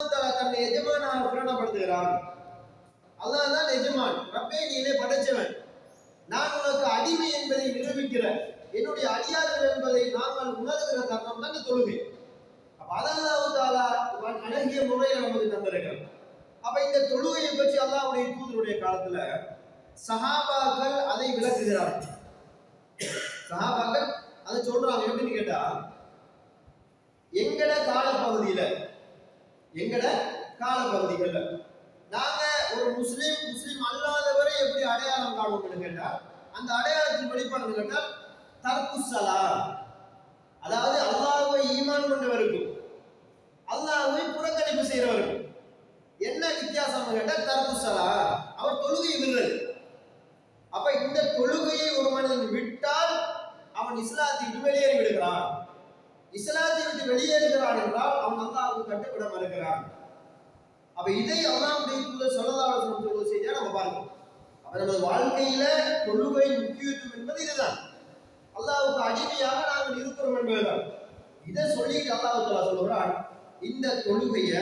தன்னை எஜமானாக பிரகடனப்படுத்துகிறான் அல்லாஹ் தான் எஜமான். ரப்பே நீனே படைச்சவன். நான் உனக்கு அடிமை என்பதை நிரூபிக்கிற என்னுடைய அடியார்கள் என்பதை நாங்கள் உணர்கிற தருணம் தான் இந்த தொழுகை. அப்ப அல்லாஹ் தாலா இவன் அழகிய முறையில் நமக்கு தந்திருக்கிறான். அப்ப இந்த தொழுகையை பற்றி அல்லாஹ்வுடைய தூதருடைய காலத்துல சஹாபாக்கள் அதை விளக்குகிறார்கள் சஹாபாக்கள் அதை சொல்றாங்க எப்படின்னு கேட்டா எங்கட காலப்பகுதியில எங்கட காலப்பகுதிகள்ல. நாங்க ஒரு முஸ்லீம் முஸ்லீம் அல்லாதவரை எப்படி அடையாளம் காணும்னு கேட்டால் அந்த அடையாளத்தின் வெளிப்பாடு கேட்டால் தர்குசலா அதாவது அல்லாஹ்வை ஈமான் கொண்டவருக்கும் அல்லாஹ்வை புறக்கணிப்பு செய்யறவருக்கும் என்ன வித்தியாசம் கேட்டால் தர்குசலா அவர் தொழுகை விடுறது அப்ப இந்த தொழுகையை ஒரு மனிதன் விட்டால் அவன் இஸ்லாத்தை வெளியேறி விடுகிறான். இஸ்லாத்தை விட்டு வெளியேறுகிறான் என்றால் அவன் அல்லாவுக்கு கட்டுப்பட மறுக்கிறான். அப்ப இதை அல்லாவுடைய தூதர் ஸல்லல்லாஹு அலைஹி செய்தியா நம்ம பார்க்கணும் அப்ப நமது வாழ்க்கையில தொழுகை முக்கியத்துவம் என்பது இதுதான். அல்லாவுக்கு அடிமையாக நாங்கள் இருக்கிறோம் என்பதுதான். இதை சொல்லிட்டு அல்லாஹ் தஆலா சொல்கிறான் இந்த தொழுகைய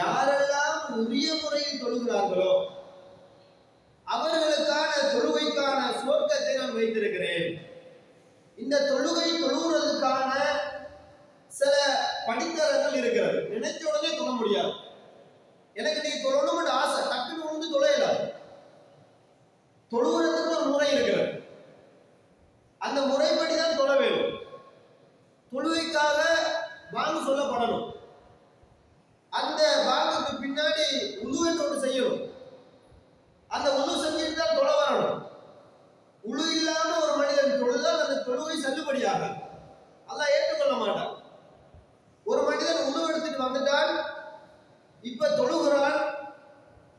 யாரெல்லாம் உரிய முறையில் தொழுகிறார்களோ அவர்களுக்கான தொழுகைக்கான சோர்க்கத்தை நான் வைத்திருக்கிறேன். இந்த தொழுகை தொழுகிறதுக்கான சில படித்தரங்கள் இருக்கிறது. நினைச்ச உடனே தொழ முடியாது. எனக்கு நீ தொழணும்னு ஆசை டக்குன்னு வந்து தொலையலாது தொழுவதற்கு ஒரு முறை இருக்கிறது. அந்த முறை தான் தொழ வேண்டும் தொழுகைக்காக வாங்க சொல்லப்படணும் அந்த வாங்குக்கு பின்னாடி உழுவென்று ஒன்று செய்யணும் அந்த உழு செஞ்சுட்டு தான் தொலை வரணும் உழு இல்லாம ஒரு மனிதன் தொழுதால் அந்த தொழுகை செல்லுபடியாக அல்லாஹ் ஏற்றுக்கொள்ள மாட்டான் ஒரு மனிதன் உணவு எடுத்துட்டு வந்துட்டான் இப்ப தொழுகிறான்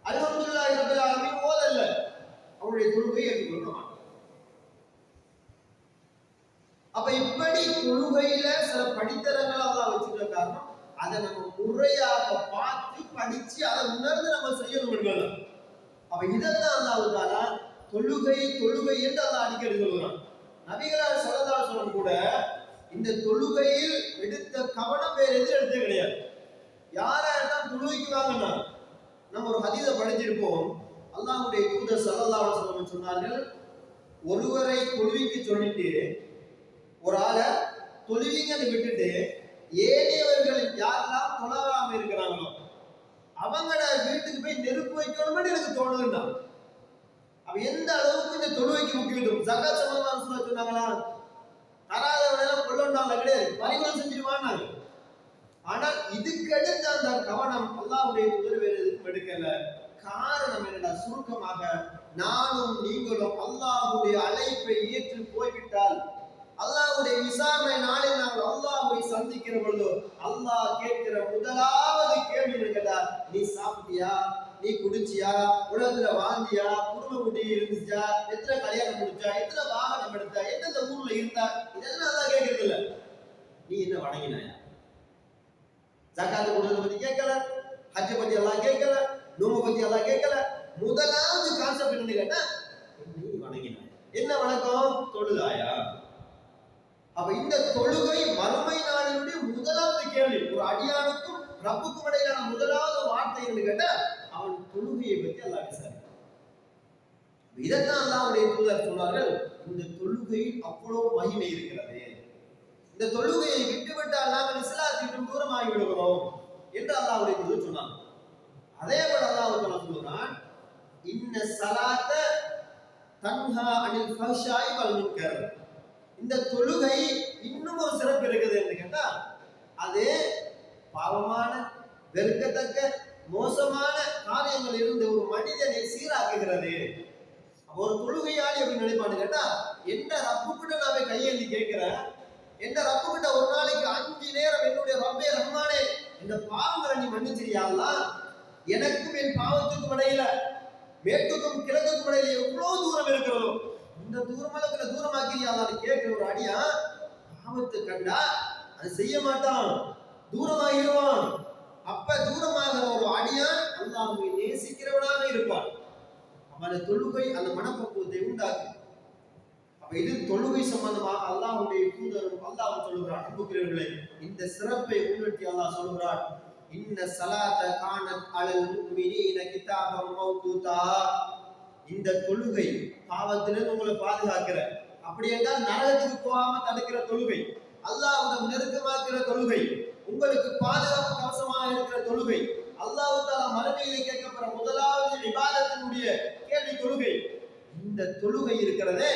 அல்ஹம்துலில்லாஹி ரப்பில் ஆலமீன் ஓதல்ல அவனுடைய தொழுகை ஏற்றுக்கொள்ள மாட்டான் அப்ப இப்படி தொழுகையில சில படித்தரங்கள் அல்லாஹ் வச்சிருக்க காரணம் அதை நம்ம முறையாக பார்த்து படிச்சு அதை உணர்ந்து நம்ம செய்யணும் என்பது அப்ப இதைத்தான் அல்லாஹ் தொழுகை தொழுகை என்று அல்லா அடிக்கடி சொல்கிறான் நபிகளார் சொல்லதா சொல்லும் கூட இந்த தொழுகையில் எடுத்த கவனம் வேற எதுவும் எடுத்தே கிடையாது. யாரா தொழுகைக்கு வாங்கினா நம்ம ஒரு ஹதீஸை படிச்சிருப்போம். அல்லாஹ்வுடைய தூதர் ஸல்லல்லாஹு அலைஹி சொன்னார்கள் ஒருவரை தொழுவிக்கு சொல்லிட்டு ஒரு ஆளை தொழுவிங்கன்னு விட்டுட்டு ஏனையவர்கள் யாரெல்லாம் தொழாம இருக்கிறாங்களோ அவங்கள வீட்டுக்கு போய் நெருப்பு வைக்கணும்னு எனக்கு தோணுதுன்னா அப்ப எந்த அளவுக்கு இந்த தொழுவைக்கு முக்கியத்துவம் சகா சம்பந்தமான சொல்ல சொன்னாங்களா? தராதவனெல்லாம் கொள்ள கொள்ளண்டாங்க கிடையாது. பரிமாணம் செஞ்சிருவான்னாங்க ஆனால் இதுக்கு அடுத்த அந்த கவனம் அல்லாவுடைய தூதர் எடுக்கல. காரணம் என்னடா? சுருக்கமாக நானும் நீங்களும் அல்லாஹுடைய அழைப்பை ஏற்று போய்விட்டால் அல்லாஹுடைய விசாரணை நாளில் நாங்கள் அல்லாஹ்வை சந்திக்கிற பொழுது அல்லாஹ் கேட்கிற முதலாவது கேள்வி என்னடா நீ சாப்பிட்டியா? நீ குடிச்சியா? உலகத்துல வாழ்ந்தியா? குடும்ப குட்டி இருந்துச்சா? எத்தனை கல்யாணம் முடிச்சா? எத்தனை வாகனம் எடுத்தா? எந்தெந்த ஊர்ல இருந்தா? இதெல்லாம் தான் கேட்கறது இல்ல நீ என்ன வணங்கினாயா? ஜக்காத்து கொடுத்ததை பத்தி கேட்கல. ஹஜ்ஜ பத்தி எல்லாம் கேட்கல. நோம்பு பத்தி எல்லாம் கேட்கல. முதலாவது கான்செப்ட் என்னன்னு கேட்டா நீ வணங்கினாய்? என்ன வணக்கம்? தொழுதாயா? அப்ப இந்த தொழுகை மறுமை நாளினுடைய முதலாவது கேள்வி. ஒரு அடியானுக்கும் ரப்புக்கு இடையிலான முதலாவது வார்த்தை என்று கேட்டா அவன் தொழுகையை பற்றி அல்லாஹ் விசாரிக்கிறான் இதைத்தான் அல்லாவுடைய தூதர் சொன்னார்கள் இந்த தொழுகையில் அவ்வளவு மகிமை இருக்கிறது. இந்த தொழுகையை விட்டுவிட்டால் நாங்கள் இஸ்லாத்திற்கும் தூரமாகி விடுகிறோம் என்று அல்லாவுடைய தூதர் சொன்னாங்க அதே போல அல்லாஹ் தஆலா சொல்றான் இன்ன சலாத்த தன்ஹா அனில் ஃபஹ்ஷாய் வல் முன்கர். இந்த தொழுகை இன்னும் ஒரு சிறப்பு இருக்குது என்று கேட்டா அது பாவமான வெறுக்கத்தக்க மோசமான காரியங்கள் இருந்து ஒரு மனிதனை சீராக்குகிறது. ஒரு தொழுகையாளி அப்படின்னு நினைப்பான்னு கேட்டா என்ன ரப்பு கிட்ட நான் போய் கையேந்தி கேட்கிறேன்? என்ன ரப்பு கிட்ட ஒரு நாளைக்கு அஞ்சு நேரம் என்னுடைய ரப்பே ரஹ்மானே இந்த பாவங்களை நீ மன்னிச்சிரியாங்களா எனக்கும் என் பாவத்துக்கும் இடையில மேற்குக்கும் கிழக்குக்கும் இடையில எவ்வளவு தூரம் இருக்கிறதோ இந்த தூரம் அளவுக்கு தூரமாக்கிறியாளான்னு கேட்கிற ஒரு அடியா பாவத்தை கண்டா அது செய்ய மாட்டான். தூரமாகிடுவான் அப்ப தூரமாகிற ஒரு அடியான் அல்லாஹுவை நேசிக்கிறவனாக இருப்பான். அவன தொழுகை அந்த மனப்பக்குவத்தை உண்டாக்கும். அப்ப இது தொழுகை சம்பந்தமாக அல்லாஹுடைய தூதரும் அல்லாஹ் சொல்லுகிறான். அன்புக்கிறவர்களே இந்த சிறப்பை முன்னிட்டு அல்லாஹ் சொல்லுகிறான். இன்ன சலாத காணத் அலல் முஃமினீன கிதாபம் மௌதூதா. இந்த தொழுகை பாவத்திலிருந்து உங்களை பாதுகாக்கிற. அப்படி என்றால் நரகத்துக்கு போகாம தடுக்கிற தொழுகை. அல்லாஹ்விடம் நெருக்கமாக்கிற தொழுகை. உங்களுக்கு பாதுகாப்பு கவசமாக இருக்கிற தொழுகை. அல்லாஹு தாலா மறுமையிலே கேட்கப்படுற முதலாவது விவாதத்தினுடைய கேள்வி தொழுகை. இந்த தொழுகை இருக்கிறதே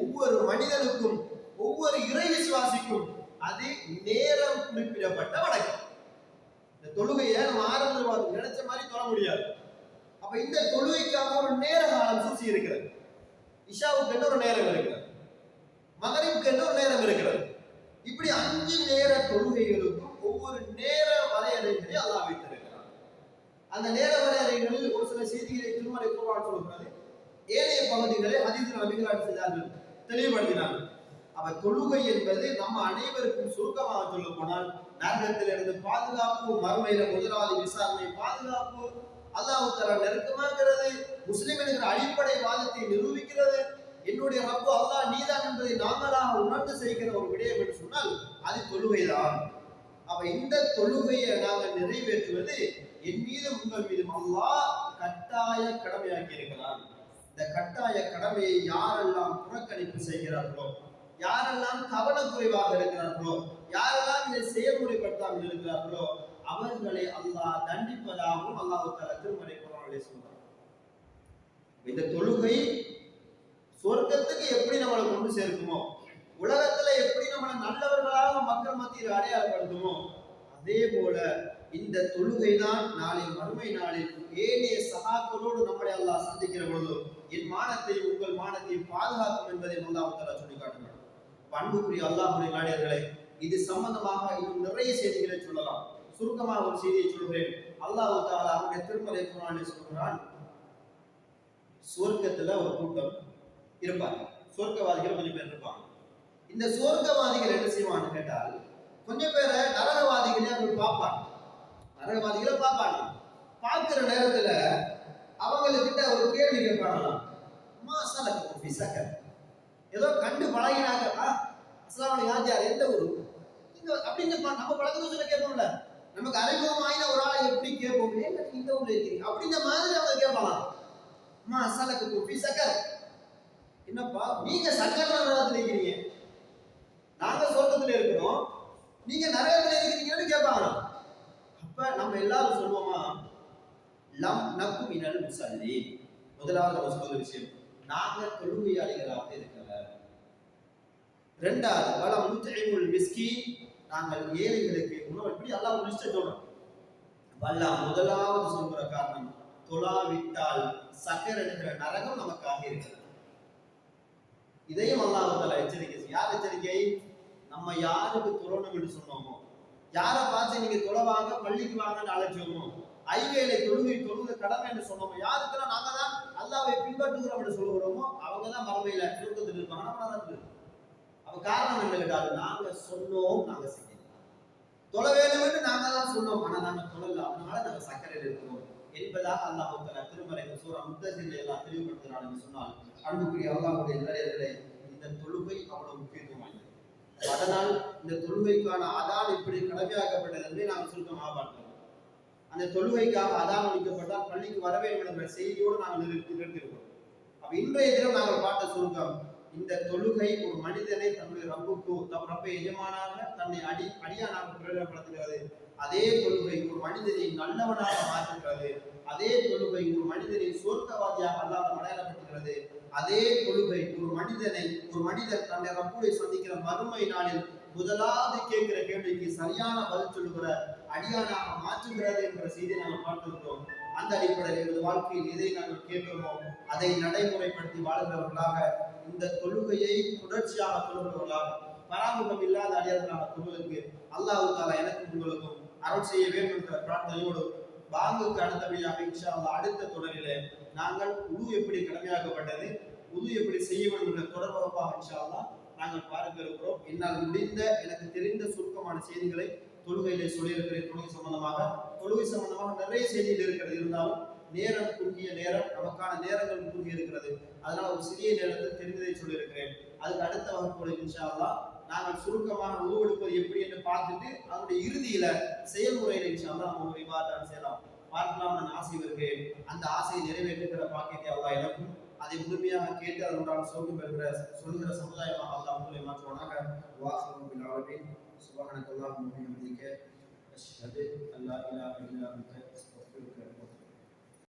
ஒவ்வொரு மனிதனுக்கும் ஒவ்வொரு இறை விசுவாசிக்கும் அது நேரம் குறிப்பிடப்பட்ட வணக்கம் இந்த தொழுகையை நம்ம ஆரம்பத்தில் நினைச்ச மாதிரி தொழ முடியாது. அப்ப இந்த தொழுகைக்காக ஒரு நேர காலம் சூசி இருக்கிறது. இஷாவுக்கு என்ன ஒரு நேரம் இருக்கிறது. மகரிப்க்கு என்ன ஒரு நேரம் இருக்கிறது. இப்படி அஞ்சு நேர தொழுகைகளுக்கும் ஒவ்வொரு நேர வரையறைகளை அல்லாஹ் வைத்திருக்கிறார் அந்த நேர வரையறைகளில் ஒரு சில செய்திகளை திருமலை குரான் சொல்கிறது. ஏனைய பகுதிகளை ஹதீஸ் நபிகளார் செய்தார்கள். தெளிவுபடுத்தினார்கள். அவ தொழுகை என்பது நம்ம அனைவருக்கும் சுருக்கமாக சொல்ல போனால் நரகத்திலிருந்து பாதுகாப்பு மறுமையில முதலாளி விசாரணை பாதுகாப்பு அல்லாஹ் தலா நெருக்கமாகிறது முஸ்லிம் என்கிற அடிப்படை வாதத்தை நிரூபிக்கிறது. என்னுடைய ரப்பு அல்லாஹ் நீதான் என்பதை நாங்களாக உணர்ந்து செய்கிற ஒரு விடயம் என்று சொன்னால் அது தொழுகைதான். அப்ப இந்த தொழுகையை நாங்கள் நிறைவேற்றுவது என் மீது உங்கள் மீது அல்லாஹ் கட்டாய கடமையாக்கி இருக்கிறான் இந்த கட்டாய கடமையை யாரெல்லாம் புறக்கணிப்பு செய்கிறார்களோ யாரெல்லாம் கவனக்குறைவாக இருக்கிறார்களோ யாரெல்லாம் இதை செயல்முறைப்படுத்தாமல் இருக்கிறார்களோ அவர்களை அல்லாஹ் தண்டிப்பதாகவும் அல்லாஹ் தஆலா திருமறை சொல்றாங்க சொல்றார் இந்த தொழுகை சொர்க்கத்துக்கு எப்படி நம்மளை கொண்டு சேர்க்குமோ உலகத்துல எப்படி நம்மளை நல்லவர்களாக மக்கள் மத்தியில் அடையாளப்படுத்துமோ அதே போல இந்த தொழுகை தான் நாளை மறுமை நாளில் ஏனைய சகாக்களோடு நம்மளை அல்லாஹ் சந்திக்கிற பொழுது என் மானத்தை உங்கள் மானத்தை பாதுகாக்கும் என்பதை அல்லாஹ் தஆலா சொல்லி காட்டுகிறார் அன்புக்குரிய அல்லாஹுடைய நாடியர்களே இது சம்பந்தமாக இன்னும் நிறைய செய்திகளை சொல்லலாம். சுருக்கமாக ஒரு செய்தியை சொல்கிறேன். அல்லாஹ் தாலா அவருடைய திருமலை குரானை சொல்கிறான் சொர்க்கத்துல ஒரு கூட்டம் இருப்பாங்க. சொர்க்கவாதிகள் கொஞ்சம் பேர் இருப்பாங்க. இந்த சுவர்க்கவாதிகள் என்ன செய்வான்னு கேட்டால் கொஞ்சம் பேரை நரகவாதிகளே அவர்கள் பார்ப்பாங்க. நரகவாதிகளை பார்ப்பாங்க. பார்க்கிற நேரத்துல அவங்கக்கிட்ட ஒரு கேள்வி கேட்பாங்களாம். அம்மா சக்கர் ஏதோ கண்டு பழகினாங்க. ஆ அஸ்லாம் யாஜார் எந்த ஊரு? நீங்க அப்படின்னு நம்ம பழக்கத்தை சொல்ல கேட்போம்ல. நமக்கு அறிமுகமாயின ஒரு ஆளை எப்படி கேட்போம்? இந்த ஊர்ல இருக்கீங்க. அப்படின்ற மாதிரி அவங்க கேட்பாங்க அம்மா அசாலக்கு சக்கர் என்னப்பா நீங்க சக்கர இருக்கிறீங்க நாங்க சொர்க்கத்துல இருக்கிறோம் நீங்க நரகத்துல இருக்கிறீங்கன்னு கேட்பாங்க. அப்ப நம்ம எல்லாரும் சொல்லுவோமா? லம் நக்கு மினல் முசல்லி. முதலாவது நம்ம சொல்ற விஷயம் நாங்க தொழுகையாளிகளாக இருக்கிற ரெண்டாவது பல முத்தைமுல் மிஸ்கி நாங்கள் ஏழைகளுக்கு உணவு எப்படி அல்லாஹ் ஒரு லிஸ்ட் சொல்றோம் வல்லா முதலாவது சொல்ற காரணம் தொழாவிட்டால் சக்கர் என்கிற நரகம் நமக்காக இருக்கிறது. இதையும் அல்லாஹ் எச்சரிக்கை யார் எச்சரிக்கை? நம்ம யாருக்கு துறணும் என்று சொன்னோமோ? யாரை பார்த்து நீங்க தொலைவாங்க பள்ளிக்கு வாங்கன்னு அழைச்சோமோ? ஐவேளை தொழுகை தொழுகை கடமை என்று சொன்னோமோ? யாருக்கெல்லாம் நாங்க தான் அல்லாவை பின்பற்றுகிறோம் என்று சொல்லுகிறோமோ அவங்க தான் மறுமையில சுருக்கத்தில் இருப்பாங்க. நம்ம நரகத்தில் காரணம் என்ன கேட்டால் நாங்க சொன்னோம் நாங்க செய்யணும் தொலை வேணும்னு நாங்க தான் சொன்னோம் ஆனா நாங்க தொழல. அதனால நாங்க சக்கரையில் இருக்கிறோம் என்பதாக அல்லாஹ் திருமலை சூர சூரா முத்தசில் எல்லாம் தெளிவுபடுத்தினார் என்று சொன்னால் அன்புக்குரிய அல்லாஹ்வுடைய நிலையர்களே இந்த தொழுகை அவ்வளவு முக்கியத்துவம் அதனால் இந்த தொழுகைக்கான அதான் இப்படி கடமையாக்கப்பட்டது என்று நாம் சுருக்கமாக பார்க்கிறோம் அந்த தொழுகைக்காக அதான் அளிக்கப்பட்டால் பள்ளிக்கு வர வேண்டும் என்ற செய்தியோடு நாங்கள் நிறுத்தி நிறுத்திருக்கிறோம் அப்ப இன்றைய தினம் நாங்கள் பார்த்த சுருக்கம் இந்த தொழுகை ஒரு மனிதனை தன்னுடைய ரப்புக்கு தம் ரப்பை எஜமானாக தன்னை அடி அடியானாக பிரயோகப்படுத்துகிறது அதே தொழுகை ஒரு மனிதனை நல்லவனாக மாற்றுகிறது. அதே தொழுகை ஒரு மனிதனை சொர்க்கவாதியாக அல்லாத அடையாளப்படுத்துகிறது அதே கொள்கை ஒரு மனிதனை ஒரு மனிதர் தன்னை ரப்பூரை சந்திக்கிற மறுமை நாளில் முதலாவது கேட்கிற கேள்விக்கு சரியான பதில் சொல்லுகிற அடியானாக மாற்றுகிறது என்ற செய்தியை நாங்கள் பார்த்திருக்கிறோம். அந்த அடிப்படையில் எங்கள் வாழ்க்கையில் எதை நாங்கள் கேட்கிறோமோ அதை நடைமுறைப்படுத்தி வாழ்கிறவர்களாக இந்த தொழுகையை தொடர்ச்சியாக தொழுகிறவர்களாக பராமுகம் இல்லாத அடியார்களாக தொழுவதற்கு அல்லாஹு தாலா எனக்கும் உங்களுக்கும் அருள் செய்ய வேண்டும் என்ற பிரார்த்தனையோடு பாங்குக்கு அடுத்தபடியாக இன்ஷா அடுத்த தொடரிலே நாங்கள் உது எப்படி கடமையாக்கப்பட்டது உது எப்படி செய்ய வேண்டும் என்ற தொடர் வகுப்பாக இன்ஷா நாங்கள் பார்க்க இருக்கிறோம் என்னால் முடிந்த எனக்கு தெரிந்த சுருக்கமான செய்திகளை தொழுகையிலே சொல்லியிருக்கிறேன். தொழுகை சம்பந்தமாக தொழுகை சம்பந்தமாக நிறைய செய்திகள் இருக்கிறது. இருந்தாலும் நேரம் குறுகிய நேரம் நமக்கான நேரங்கள் குறுகி இருக்கிறது அதனால் ஒரு சிறிய நேரத்தில் தெரிந்ததை சொல்லியிருக்கிறேன். அதுக்கு அடுத்த வகுப்புகளை இன்ஷா அல்லாஹ் நாங்கள் சுருக்கமாக உருவெடுப்பது எப்படி என்று பார்த்துட்டு அதனுடைய இறுதியில செயல்முறையில இன்ஷால்லா நம்ம ஒரு விவாதம் செய்யலாம். பார்க்கலாம் நான் ஆசை வருகிறேன். அந்த ஆசையை நிறைவேற்றுகிற பாக்கியத்தை அல்லாஹ் எனக்கும் அதை முழுமையாக கேட்டு அதனுடன் சோகம் பெறுகிற சொல்கிற சமுதாயமாக அல்லா உங்களை மாற்றுவானாக. வாசகம் பின் ஆலமீன். சுபஹானக்கல்லாஹு அஷ்ஹது அல்லா இலாஹ இல்லா